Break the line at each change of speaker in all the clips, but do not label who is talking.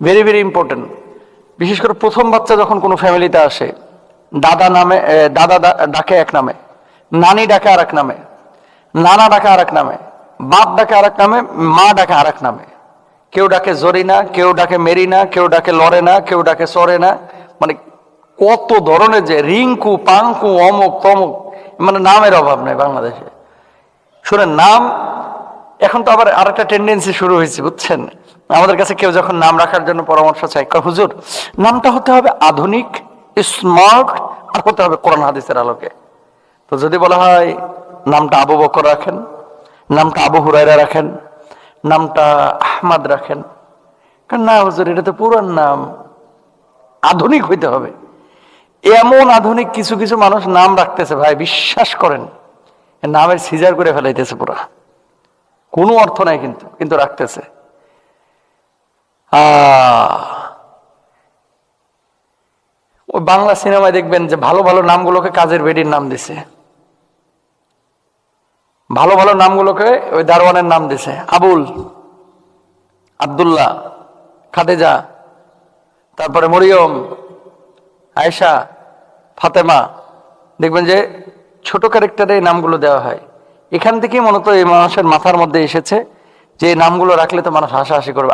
Very very important বিশেষ করে প্রথম বাচ্চা যখন কোনো ফ্যামিলিতে আসে, দাদা নামে দাদা ডাকে এক নামে, নানি ডাকে আর এক নামে, নানা ডাকে আর এক নামে, বাপ ডাকে আর এক নামে, মা ডাকে আর এক নামে। কেউ ডাকে জরিনা, কেউ ডাকে মেরিনা, কেউ ডাকে লরেনা, কেউ ডাকে সরেনা মানে কত ধরনের যে রিঙ্কু, পাঙ্কু, অমুক, তমুক মানে নামের অভাব নেই বাংলাদেশে। শুনেন, নাম এখন তো আবার আরেকটা টেন্ডেন্সি শুরু হয়েছে, বুঝছেন? আমাদের কাছে কেউ যখন নাম রাখার জন্য পরামর্শ চাই হুজুর, নামটা হতে হবে আধুনিক স্মার্ট আর হতে হবে কোরআন হাদিসের আলোকে। তো যদি বলা হয়, নামটা আবু বকর রাখেন, নামটা আবু হুরাইরা রাখেন, নামটা আহমাদ রাখেন কারণ না, হুজুর, এটা তো পুরান নাম। আধুনিক হইতে হবে। এমন আধুনিক কিছু কিছু মানুষ নাম রাখতেছে, ভাই, বিশ্বাস করেন নামের সিজার করে ফেলাইতেছে পুরা। কোনো অর্থ নাই কিন্তু কিন্তু রাখতেছে। ওই বাংলা সিনেমায় দেখবেন যে ভালো ভালো নামগুলোকে কাজের বেডির নাম দিছে। ভালো ভালো নামগুলোকে ওই দারোয়ানের নাম দিছে। আবুল, আব্দুল্লাহ, খাদেজা, তারপরে মরিয়ম, আয়েশা, ফাতেমা। দেখবেন যে ছোট ক্যারেক্টারে এই নামগুলো দেওয়া হয়। এখান থেকেই মূলত এই মানুষের মাথার মধ্যে এসেছে যে নামগুলো রাখলে তো মানুষ হাসাহাসি করবে।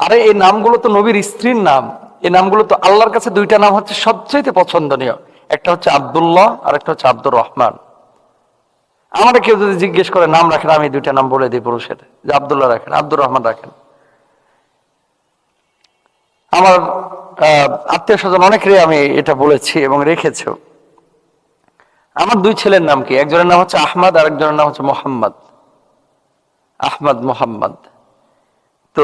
আরে এই নামগুলো তো নবীর স্ত্রীর নাম। এই নামগুলো তো আল্লাহর কাছে দুইটা নাম হচ্ছে সবচেয়ে পছন্দনীয়। একটা হচ্ছে আব্দুল্লাহ আর একটা হচ্ছে আব্দুর রহমান। আমাদের কেউ যদি জিজ্ঞেস করে নাম রাখেন, আমি দুইটা নাম বলে দিই পুরুষের। যে আবদুল্লাহ রাখেন, আব্দুর রহমান রাখেন। আমার আত্মীয় স্বজন অনেকেরই আমি এটা বলেছি এবং রেখেছেও। আমার দুই ছেলের নাম কি? একজনের নাম হচ্ছে আহমদ আর একজনের নাম হচ্ছে মোহাম্মদ। আহমদ, মোহাম্মদ। তো,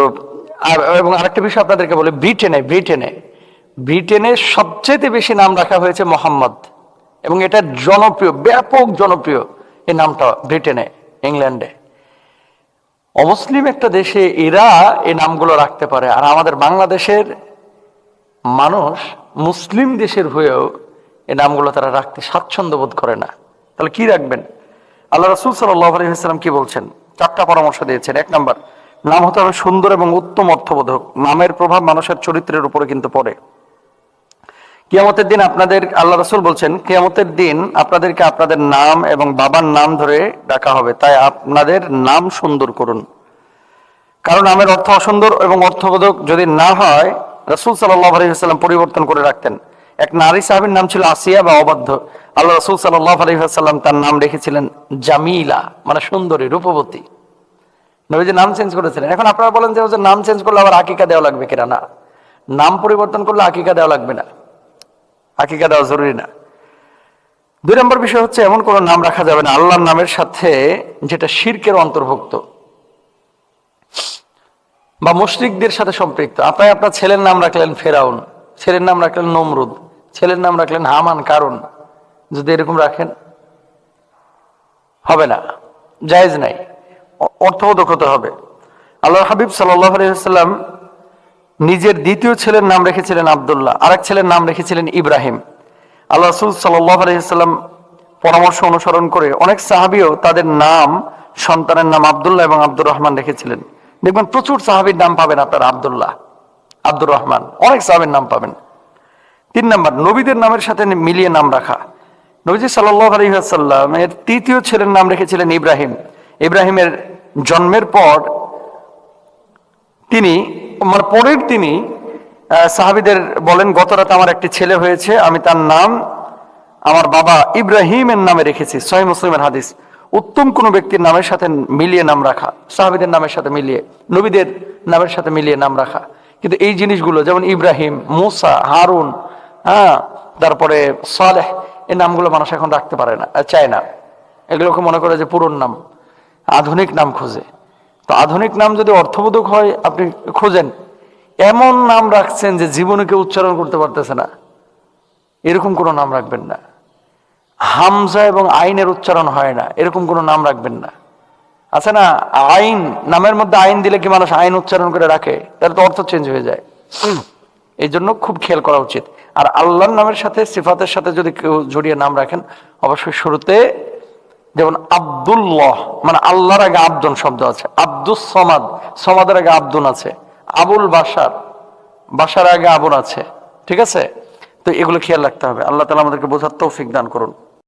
আর, এবং আরেকটা বিষয় আপনাদেরকে বলে, ব্রিটেনে ব্রিটেনে ব্রিটেনে সবচেয়ে বেশি নাম রাখা হয়েছে মোহাম্মদ। এবং এটা জনপ্রিয়, ব্যাপক জনপ্রিয় এই নামটা ব্রিটেনে, ইংল্যান্ডে। অমুসলিম একটা দেশে এরা এই নামগুলো রাখতে পারে। আর আমাদের বাংলাদেশের মানুষ মুসলিম দেশের হয়েও এই নামগুলো তারা রাখতে স্বাচ্ছন্দ্য বোধ করে না। তাহলে কি রাখবেন? আল্লাহ রসুল সাল্লাম কি বলছেন? চারটা পরামর্শ দিয়েছেন। এক নম্বর, নাম হতে হবে সুন্দর এবং উত্তম অর্থবোধক। নামের প্রভাব মানুষের চরিত্রের উপরে কিন্তু পড়ে। কিয়ামতের দিন আপনাদের, আল্লাহ রসুল বলছেন, কিয়ামতের দিন আপনাদেরকে আপনাদের নাম এবং বাবার নাম ধরে ডাকা হবে। তাই আপনাদের নাম সুন্দর করুন। কারণ নামের অর্থ অসুন্দর এবং অর্থবোধক যদি না হয়, রসুল সাল্লাহ আলহিহাল্লাম পরিবর্তন করে রাখতেন। এক নারী সাহাবীর নাম ছিল আসিয়া বা অবাধ্য। আল্লাহ রসুল আলহিহাল্লাম তার নাম রেখেছিলেন জামিলা মানে সুন্দরী, রূপবতী। নবীজি নাম চেঞ্জ করেছিলেন। এখন আপনারা বলেন যে নাম চেঞ্জ করলে আবার আকিকা দেওয়া লাগবে কিনা? না। নাম পরিবর্তন করলে আকিকা দেওয়া লাগবে না। আকিকা দেওয়া জরুরি না। দুই নম্বর বিষয় হচ্ছে, এমন কোনো নাম রাখা যাবে না আল্লাহর নামের সাথে যেটা শিরকের অন্তর্ভুক্ত বা মুশরিকদের সাথে সম্পৃক্ত। আপনি আপনার ছেলের নাম রাখলেন ফেরাউন, ছেলের নাম রাখলেন নমরুদ। ছেলের নাম রাখলেন হামান, কারণ যদি এরকম রাখেন হবে না, জায়েজ নাই অর্থবোধক হতে হবে। আল্লাহ হাবিব আলহিহাল্লাম নিজের দ্বিতীয় ছেলের নাম রেখেছিলেন আবদুল্লাহ, আরেক ছেলের নাম রেখেছিলেন ইব্রাহিম। আল্লাহ রসুল আলহিহাল্লাম পরামর্শ অনুসরণ করে অনেক সাহাবিও তাদের নাম, সন্তানের নাম আবদুল্লাহ এবং আব্দুর রহমান রেখেছিলেন। দেখবেন প্রচুর সাহাবির নাম পাবেন আপনার আবদুল্লাহ, আব্দুর রহমান, অনেক সাহাবির নাম পাবেন। তিন নম্বর, নবীদের নামের সাথে মিলিয়ে নাম রাখা। নবীজি সাল্লাহ তৃতীয় ছেলের নাম রেখেছিলেন ইব্রাহিম। ইব্রাহিমের জন্মের পর তিনি মানে পরের তিনি সাহাবিদের বলেন, গত রাতে আমার একটি ছেলে হয়েছে, আমি তার নাম আমার বাবা ইব্রাহিমের নামে রেখেছি। সহি মুসলিমের হাদিস। উত্তম কোন ব্যক্তির নামের সাথে মিলিয়ে নাম রাখা, সাহাবিদের নামের সাথে মিলিয়ে, নবীদের নামের সাথে মিলিয়ে নাম রাখা। কিন্তু এই জিনিসগুলো, যেমন ইব্রাহিম, মুসা, হারুন হ্যাঁ তারপরে সালেহ, এই নামগুলো মানুষ এখন রাখতে পারে না, চায় না। এগুলোকে মনে করে যে পুরন নাম, আধুনিক নাম খোঁজে। তো আধুনিক নাম যদি অর্থবোধক হয়, আপনি খোঁজেন। এমন নাম রাখছেন যে জীবনে কেউ উচ্চারণ করতে পারতেছে না। এরকম কোনো নাম রাখবেন না। হামজা এবং আইনের উচ্চারণ হয় না, এরকম কোনো নাম রাখবেন না। আছে না, আইন, নামের মধ্যে আইন দিলে কি মানুষ আইন উচ্চারণ করে রাখে? তাহলে তো অর্থ চেঞ্জ হয়ে যায়। এই জন্য খুব খেয়াল করা উচিত। আর আল্লাহর নামের সাথে, সিফাতের সাথে যদি কেউ জড়িয়ে নাম রাখেন, অবশ্যই শুরুতে যেমন আব্দুল্লাহ মানে আল্লাহর আগে আব্দুন শব্দ আছে। আব্দুল সমাদ, সমাদের আগে আব্দুন আছে। আবুল বাসার বাসার আগে আবুন আছে। ঠিক আছে? তো এগুলো খেয়াল রাখতে হবে। আল্লাহ তালা আমাদেরকে বোঝার তৌফিক দান করুন।